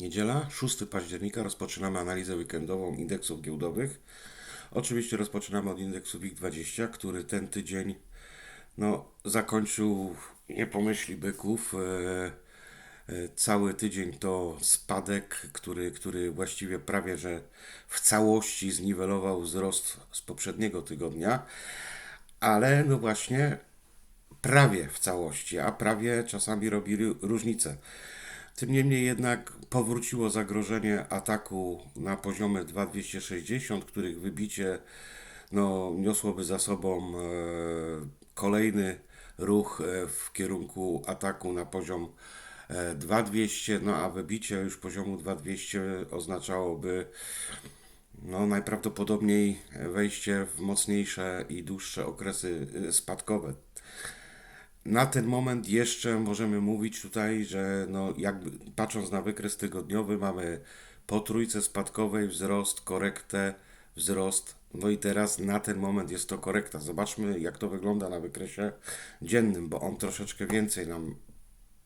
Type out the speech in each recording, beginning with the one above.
Niedziela, 6 października, rozpoczynamy analizę weekendową indeksów giełdowych. Oczywiście rozpoczynamy od indeksu WIG20, który ten tydzień no, zakończył nie pomyśli byków. E, e, cały tydzień to spadek, który, który właściwie prawie że w całości zniwelował wzrost z poprzedniego tygodnia, ale no właśnie prawie w całości, a prawie czasami robi ró- różnicę. Tym niemniej jednak powróciło zagrożenie ataku na poziomy 2260, których wybicie no, niosłoby za sobą e, kolejny ruch e, w kierunku ataku na poziom e, 2200, no a wybicie już poziomu 2200 oznaczałoby no, najprawdopodobniej wejście w mocniejsze i dłuższe okresy e, spadkowe. Na ten moment jeszcze możemy mówić tutaj, że no jakby patrząc na wykres tygodniowy mamy po trójce spadkowej wzrost, korektę, wzrost. No i teraz na ten moment jest to korekta. Zobaczmy jak to wygląda na wykresie dziennym, bo on troszeczkę więcej nam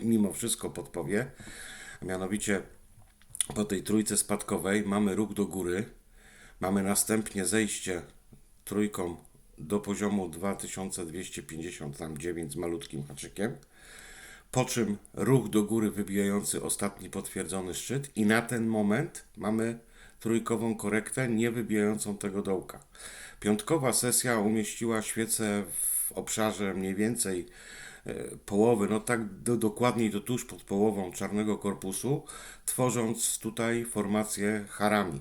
mimo wszystko podpowie. A mianowicie po tej trójce spadkowej mamy ruch do góry, mamy następnie zejście trójką do poziomu 2250, tam 9 z malutkim haczykiem, po czym ruch do góry wybijający ostatni potwierdzony szczyt i na ten moment mamy trójkową korektę nie wybijającą tego dołka. Piątkowa sesja umieściła świecę w obszarze mniej więcej e, połowy, no tak do, dokładniej to tuż pod połową czarnego korpusu, tworząc tutaj formację harami.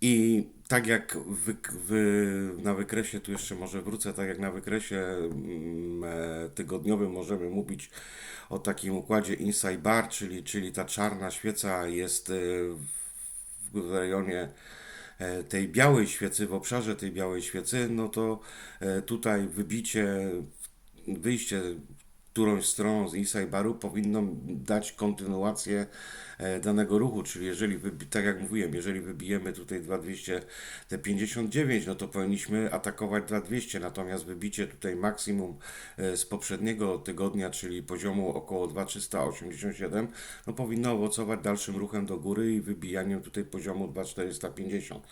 I tak jak wy, wy, na wykresie, tu jeszcze może wrócę, tak jak na wykresie mm, e, tygodniowym możemy mówić o takim układzie inside bar, czyli, czyli ta czarna świeca jest e, w rejonie e, tej białej świecy, w obszarze tej białej świecy, no to tutaj wybicie, wyjście którąś stroną z inside baru powinno dać kontynuację e, danego ruchu, czyli jeżeli, tak jak mówiłem, jeżeli wybijemy tutaj 2259, no to powinniśmy atakować 2200, natomiast wybicie tutaj maksimum e, z poprzedniego tygodnia, czyli poziomu około 2387, no powinno owocować dalszym ruchem do góry i wybijaniem tutaj poziomu 2450.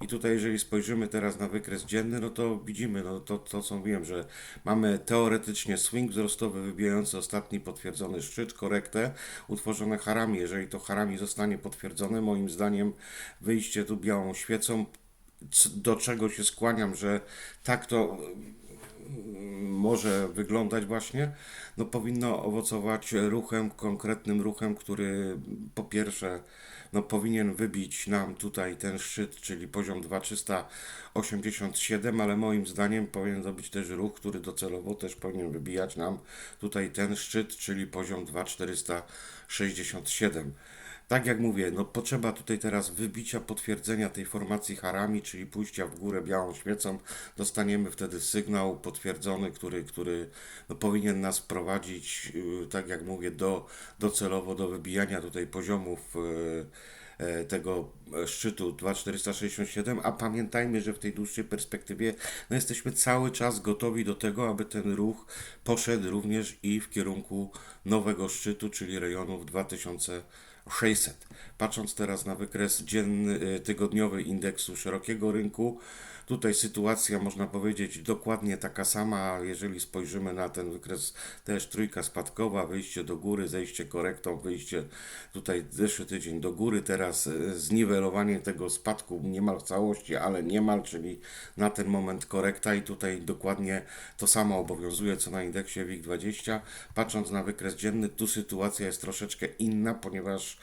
I tutaj jeżeli spojrzymy teraz na wykres dzienny, no to widzimy, no to, to co mówiłem, że mamy teoretycznie swing wzrostowy wybijający ostatni potwierdzony szczyt, korektę, utworzone harami. Jeżeli to harami zostanie potwierdzone, moim zdaniem wyjście tu białą świecą, do czego się skłaniam, że tak to może wyglądać właśnie, no powinno owocować ruchem, konkretnym ruchem, który po pierwsze no powinien wybić nam tutaj ten szczyt, czyli poziom 2387, ale moim zdaniem powinien to być też ruch, który docelowo też powinien wybijać nam tutaj ten szczyt, czyli poziom 2467. Tak jak mówię, no potrzeba tutaj teraz wybicia, potwierdzenia tej formacji harami, czyli pójścia w górę białą świecą. Dostaniemy wtedy sygnał potwierdzony, który, który no, powinien nas prowadzić, yy, tak jak mówię, do, docelowo do wybijania tutaj poziomów yy, tego e, szczytu 2467, a pamiętajmy, że w tej dłuższej perspektywie no, jesteśmy cały czas gotowi do tego, aby ten ruch poszedł również i w kierunku nowego szczytu, czyli rejonów 2600. Patrząc teraz na wykres dzienny, e, tygodniowy indeksu szerokiego rynku, tutaj sytuacja można powiedzieć dokładnie taka sama, jeżeli spojrzymy na ten wykres też trójka spadkowa, wyjście do góry, zejście korektą, wyjście tutaj zeszły tydzień do góry, teraz e, zniwelowanie tego spadku niemal w całości, ale niemal, czyli na ten moment korekta i tutaj dokładnie to samo obowiązuje co na indeksie WIG20. Patrząc na wykres dzienny, tu sytuacja jest troszeczkę inna, ponieważ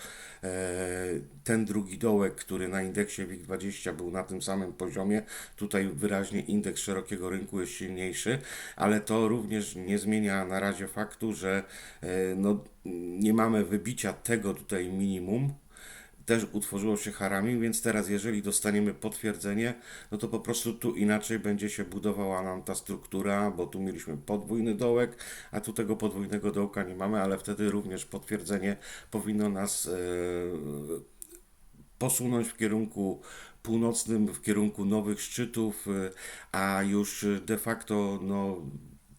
ten drugi dołek, który na indeksie WIG20 był na tym samym poziomie, tutaj wyraźnie indeks szerokiego rynku jest silniejszy, ale to również nie zmienia na razie faktu, że e, no, nie mamy wybicia tego tutaj minimum, też utworzyło się harami, więc teraz jeżeli dostaniemy potwierdzenie, no to po prostu tu inaczej będzie się budowała nam ta struktura, bo tu mieliśmy podwójny dołek, a tu tego podwójnego dołka nie mamy, ale wtedy również potwierdzenie powinno nas e, posunąć w kierunku północnym, w kierunku nowych szczytów, y, a już de facto no,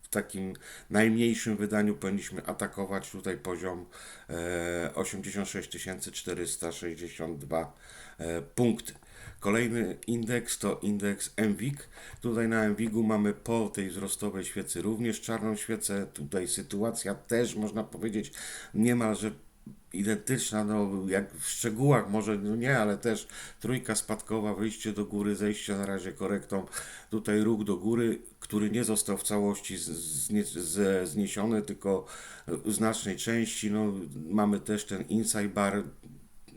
w takim najmniejszym wydaniu powinniśmy atakować tutaj poziom e, 86 462 e, punkty. Kolejny indeks to indeks MWIG. Tutaj na MWIG-u mamy po tej wzrostowej świecy również czarną świecę. Tutaj sytuacja też można powiedzieć niemalże identyczna, no jak w szczegółach może no nie, ale też trójka spadkowa, wyjście do góry, zejście na razie korektą, tutaj róg do góry, który nie został w całości zniesiony, tylko w znacznej części, no mamy też ten inside bar,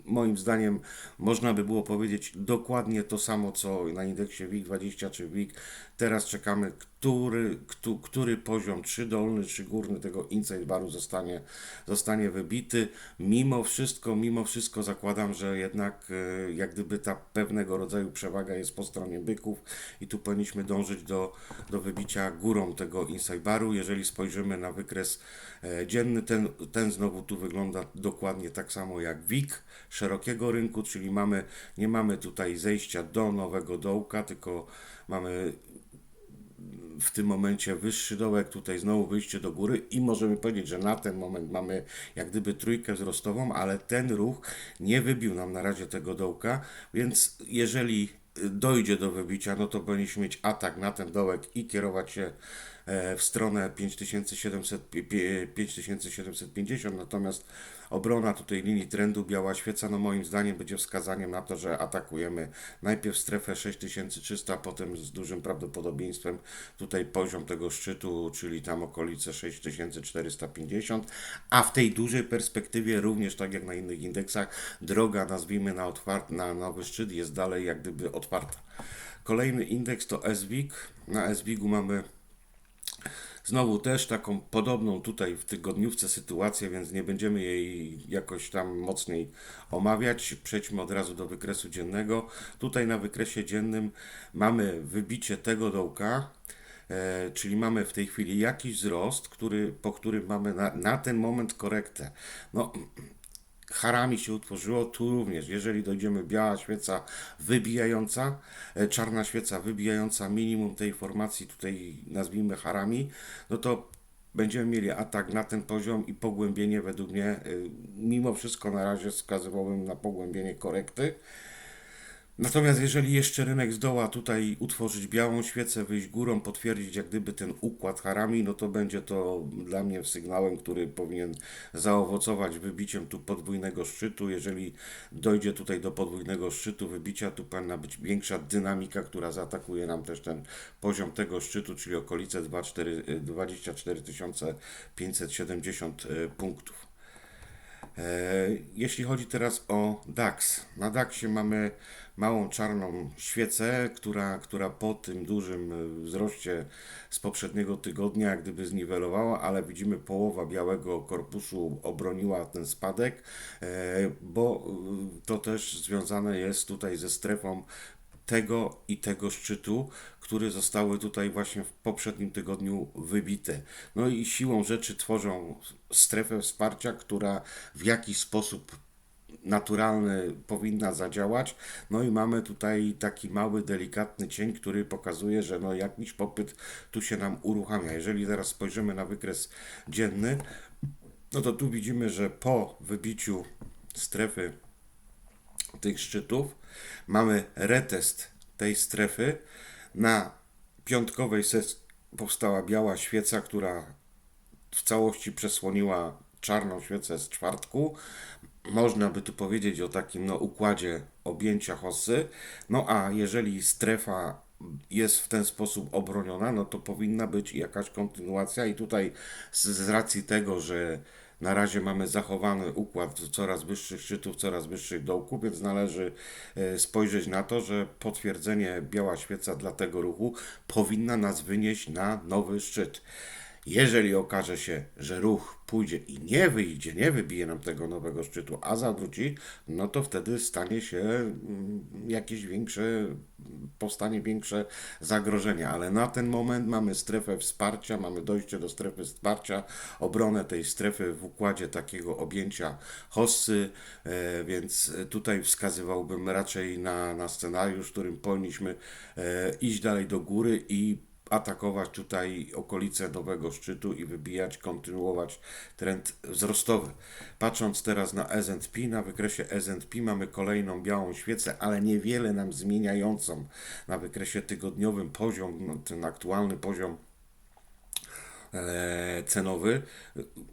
moim zdaniem można by było powiedzieć dokładnie to samo, co na indeksie WIG20 czy WIG. Teraz czekamy, który, który, który poziom, czy dolny, czy górny tego inside baru zostanie, zostanie wybity. Mimo wszystko, mimo wszystko zakładam, że jednak e, jak gdyby ta pewnego rodzaju przewaga jest po stronie byków i tu powinniśmy dążyć do, do wybicia górą tego inside baru. Jeżeli spojrzymy na wykres e, dzienny, ten, ten znowu tu wygląda dokładnie tak samo jak WIG szerokiego rynku, czyli mamy, nie mamy tutaj zejścia do nowego dołka, tylko mamy w tym momencie wyższy dołek, tutaj znowu wyjście do góry i możemy powiedzieć, że na ten moment mamy jak gdyby trójkę wzrostową, ale ten ruch nie wybił nam na razie tego dołka, więc jeżeli dojdzie do wybicia, no to powinniśmy mieć atak na ten dołek i kierować się e, w stronę 5700, 5750, natomiast obrona tutaj linii trendu biała świeca, no moim zdaniem będzie wskazaniem na to, że atakujemy najpierw strefę 6300, potem z dużym prawdopodobieństwem tutaj poziom tego szczytu, czyli tam okolice 6450, a w tej dużej perspektywie również tak jak na innych indeksach, droga nazwijmy na, otwart, na nowy szczyt jest dalej jak gdyby otwarta. Kolejny indeks to SWIG. Na SWIG-u mamy Znowu też taką podobną tutaj w tygodniówce sytuację, więc nie będziemy jej jakoś tam mocniej omawiać. Przejdźmy od razu do wykresu dziennego. Tutaj na wykresie dziennym mamy wybicie tego dołka, e, czyli mamy w tej chwili jakiś wzrost, który, po którym mamy na, na ten moment korektę. No, harami się utworzyło, tu również, jeżeli dojdziemy biała świeca wybijająca, e, czarna świeca wybijająca minimum tej formacji, tutaj nazwijmy harami, no to będziemy mieli atak na ten poziom i pogłębienie według mnie, e, mimo wszystko na razie wskazywałbym na pogłębienie korekty. Natomiast jeżeli jeszcze rynek zdoła tutaj utworzyć białą świecę, wyjść górą, potwierdzić jak gdyby ten układ harami, no to będzie to dla mnie sygnałem, który powinien zaowocować wybiciem tu podwójnego szczytu. Jeżeli dojdzie tutaj do podwójnego szczytu wybicia, tu powinna być większa dynamika, która zaatakuje nam też ten poziom tego szczytu, czyli okolice 24 570 e, punktów. E, jeśli chodzi teraz o DAX, na DAXie mamy małą czarną świecę, która, która po tym dużym e, wzroście z poprzedniego tygodnia jak gdyby zniwelowała, ale widzimy połowa białego korpusu obroniła ten spadek, e, bo to też związane jest tutaj ze strefą tego i tego szczytu, które zostały tutaj właśnie w poprzednim tygodniu wybite. No i siłą rzeczy tworzą strefę wsparcia, która w jakiś sposób naturalny powinna zadziałać. No i mamy tutaj taki mały, delikatny cień, który pokazuje, że no jakiś popyt tu się nam uruchamia. Jeżeli teraz spojrzymy na wykres dzienny, no to tu widzimy, że po wybiciu strefy tych szczytów mamy retest tej strefy. Na piątkowej sesji powstała biała świeca, która w całości przesłoniła czarną świecę z czwartku. Można by tu powiedzieć o takim no, układzie objęcia hossy. No a jeżeli strefa jest w ten sposób obroniona, no to powinna być jakaś kontynuacja i tutaj z, z racji tego, że na razie mamy zachowany układ coraz wyższych szczytów, coraz wyższych dołków, więc należy e, spojrzeć na to, że potwierdzenie biała świeca dla tego ruchu powinna nas wynieść na nowy szczyt. Jeżeli okaże się, że ruch pójdzie i nie wyjdzie, nie wybije nam tego nowego szczytu, a zawróci, no to wtedy stanie się mm, jakieś większe, powstanie większe zagrożenie. Ale na ten moment mamy strefę wsparcia, mamy dojście do strefy wsparcia, obronę tej strefy w układzie takiego objęcia hossy, e, więc tutaj wskazywałbym raczej na, na scenariusz, którym powinniśmy e, iść dalej do góry i atakować tutaj okolice nowego szczytu i wybijać, kontynuować trend wzrostowy. Patrząc teraz na S&P, na wykresie S&P mamy kolejną białą świecę, ale niewiele nam zmieniającą na wykresie tygodniowym poziom, ten aktualny poziom cenowy.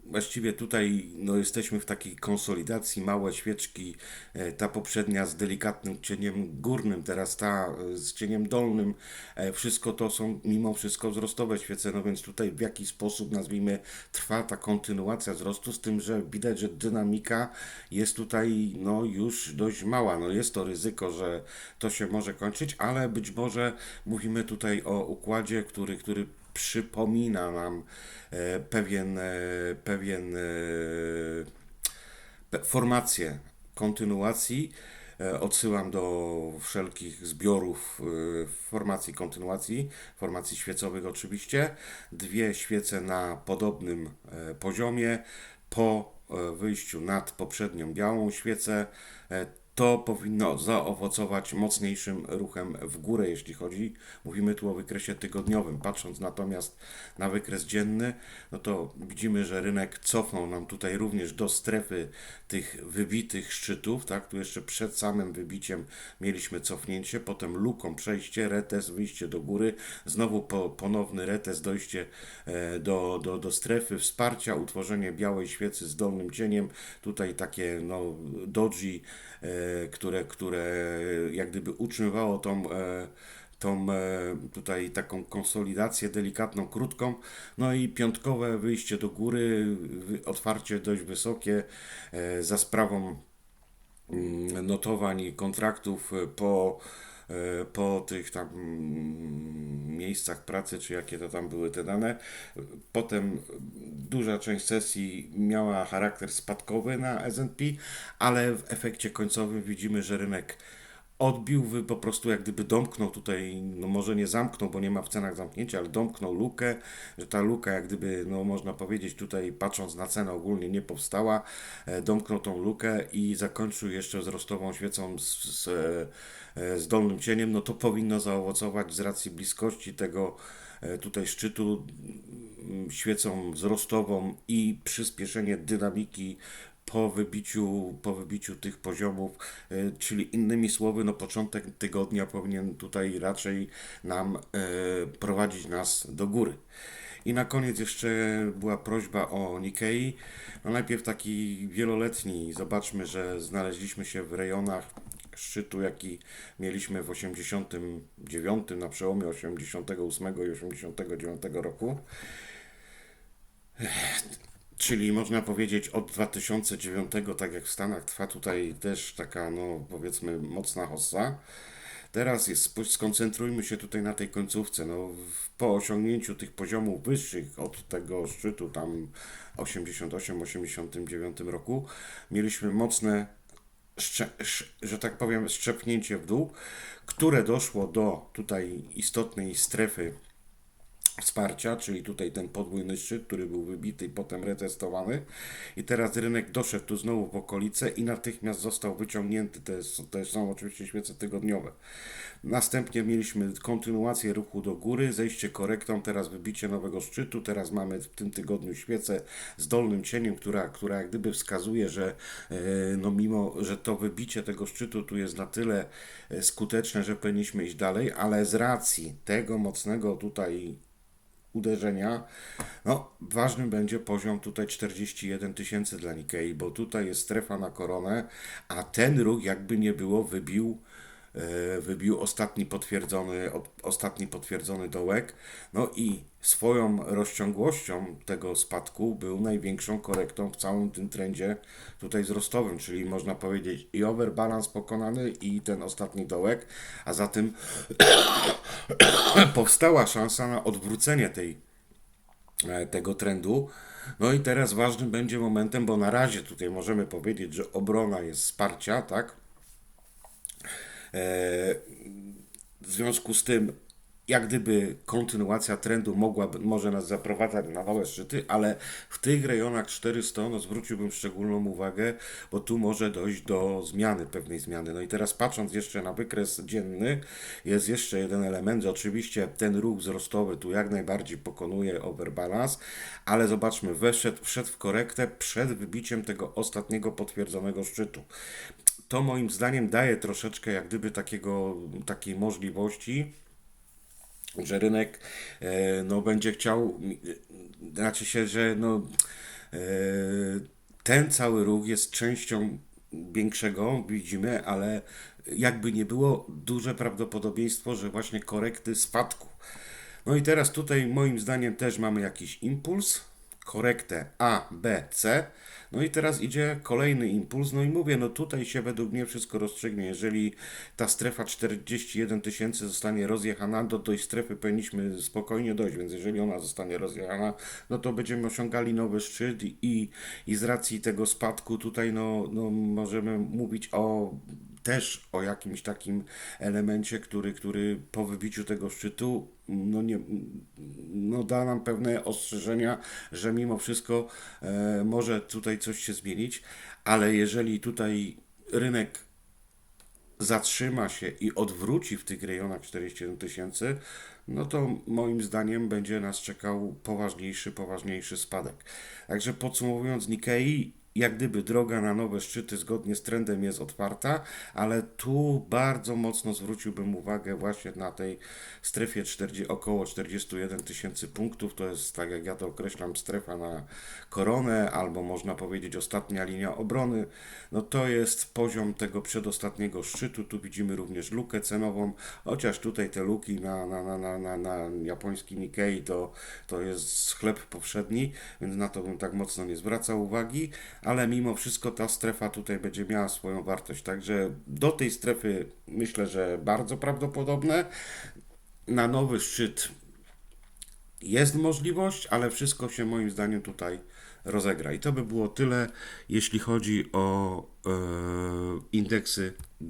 Właściwie tutaj no, jesteśmy w takiej konsolidacji, małe świeczki, e, ta poprzednia z delikatnym cieniem górnym, teraz ta e, z cieniem dolnym, e, wszystko to są mimo wszystko wzrostowe świece, no więc tutaj w jaki sposób, nazwijmy, trwa ta kontynuacja wzrostu, z tym, że widać, że dynamika jest tutaj no, już dość mała. No, jest to ryzyko, że to się może kończyć, ale być może mówimy tutaj o układzie, który, który przypomina nam e, pewien, e, pewien e, formację kontynuacji. Odsyłam do wszelkich zbiorów formacji kontynuacji, formacji świecowych oczywiście. Dwie świece na podobnym poziomie. Po wyjściu nad poprzednią białą świecę to powinno zaowocować mocniejszym ruchem w górę, jeśli chodzi. Mówimy tu o wykresie tygodniowym. Patrząc natomiast na wykres dzienny, no to widzimy, że rynek cofnął nam tutaj również do strefy tych wybitych szczytów, tak? Tu jeszcze przed samym wybiciem mieliśmy cofnięcie, potem luką przejście, retest, wyjście do góry, znowu po, ponowny retest, dojście e, do, do, do strefy wsparcia, utworzenie białej świecy z dolnym cieniem, tutaj takie no, doji, e, które, które jak gdyby utrzymywało tą e, tą e, tutaj taką konsolidację delikatną, krótką. No i piątkowe wyjście do góry, otwarcie dość wysokie e, za sprawą mm, notowań kontraktów e, po, e, po tych tam mm, miejscach pracy, czy jakie to tam były te dane. Potem duża część sesji miała charakter spadkowy na S&P, ale w efekcie końcowym widzimy, że rynek odbił, wy po prostu jak gdyby domknął tutaj, no może nie zamknął, bo nie ma w cenach zamknięcia, ale domknął lukę, że ta luka jak gdyby, no można powiedzieć tutaj patrząc na cenę ogólnie nie powstała, e, domknął tą lukę i zakończył jeszcze wzrostową świecą z, z, e, z dolnym cieniem, no to powinno zaowocować z racji bliskości tego e, tutaj szczytu świecą wzrostową i przyspieszenie dynamiki po wybiciu, po wybiciu tych poziomów, e, czyli innymi słowy, no początek tygodnia powinien tutaj raczej nam e, prowadzić nas do góry. I na koniec jeszcze była prośba o Nikkei. No najpierw taki wieloletni. Zobaczmy, że znaleźliśmy się w rejonach szczytu, jaki mieliśmy w 89, na przełomie 88 i 89 roku. Czyli można powiedzieć od 2009, tak jak w Stanach, trwa tutaj też taka, no powiedzmy, mocna hossa. Teraz jest, skoncentrujmy się tutaj na tej końcówce. No, po osiągnięciu tych poziomów wyższych od tego szczytu tam 88-89 roku mieliśmy mocne, że tak powiem, szczepnięcie w dół, które doszło do tutaj istotnej strefy wsparcia, czyli tutaj ten podwójny szczyt, który był wybity i potem retestowany. I teraz rynek doszedł tu znowu w okolice i natychmiast został wyciągnięty. To, jest, to są oczywiście świece tygodniowe. Następnie mieliśmy kontynuację ruchu do góry, zejście korektą, teraz wybicie nowego szczytu. Teraz mamy w tym tygodniu świecę z dolnym cieniem, która, która jak gdyby wskazuje, że e, no mimo, że to wybicie tego szczytu tu jest na tyle e, skuteczne, że powinniśmy iść dalej, ale z racji tego mocnego tutaj uderzenia. No, ważnym będzie poziom tutaj 41 tysięcy dla Nikkei, bo tutaj jest strefa na koronę, a ten ruch jakby nie było wybił wybił ostatni potwierdzony, ostatni potwierdzony dołek. No i swoją rozciągłością tego spadku był największą korektą w całym tym trendzie tutaj wzrostowym, czyli można powiedzieć i overbalance pokonany i ten ostatni dołek, a zatem powstała szansa na odwrócenie tej, e, tego trendu. No i teraz ważnym będzie momentem, bo na razie tutaj możemy powiedzieć, że obrona jest wsparcia, tak? W związku z tym jak gdyby kontynuacja trendu mogłaby, może nas zaprowadzać na nowe szczyty, ale w tych rejonach 400 no zwróciłbym szczególną uwagę, bo tu może dojść do zmiany, pewnej zmiany. No i teraz patrząc jeszcze na wykres dzienny, jest jeszcze jeden element, że oczywiście ten ruch wzrostowy tu jak najbardziej pokonuje overbalance, ale zobaczmy, weszedł, wszedł w korektę przed wybiciem tego ostatniego potwierdzonego szczytu to moim zdaniem daje troszeczkę jak gdyby takiego, takiej możliwości, że rynek e, no, będzie chciał, znaczy się, że no, e, ten cały ruch jest częścią większego, widzimy, ale jakby nie było duże prawdopodobieństwo, że właśnie korekty spadku. No i teraz tutaj moim zdaniem też mamy jakiś impuls, korektę A, B, C. No i teraz idzie kolejny impuls. No i mówię, no tutaj się według mnie wszystko rozstrzygnie. Jeżeli ta strefa 41 tysięcy zostanie rozjechana, do tej strefy powinniśmy spokojnie dojść, więc jeżeli ona zostanie rozjechana, no to będziemy osiągali nowy szczyt i, i z racji tego spadku tutaj no, no możemy mówić o też o jakimś takim elemencie, który, który po wybiciu tego szczytu no nie, no da nam pewne ostrzeżenia, że mimo wszystko e, może tutaj coś się zmienić, ale jeżeli tutaj rynek zatrzyma się i odwróci w tych rejonach 41 tysięcy, no to moim zdaniem będzie nas czekał poważniejszy, poważniejszy spadek. Także podsumowując, Nikkei jak gdyby droga na nowe szczyty zgodnie z trendem jest otwarta, ale tu bardzo mocno zwróciłbym uwagę właśnie na tej strefie 40, około 41 tysięcy punktów. To jest, tak jak ja to określam, strefa na koronę, albo można powiedzieć ostatnia linia obrony. No to jest poziom tego przedostatniego szczytu. Tu widzimy również lukę cenową, chociaż tutaj te luki na, na, na, na, na, na japoński Nikkei to, to jest sklep powszedni, więc na to bym tak mocno nie zwracał uwagi ale mimo wszystko ta strefa tutaj będzie miała swoją wartość. Także do tej strefy myślę, że bardzo prawdopodobne. Na nowy szczyt jest możliwość, ale wszystko się moim zdaniem tutaj rozegra. I to by było tyle, jeśli chodzi o e, indeksy giełdowe.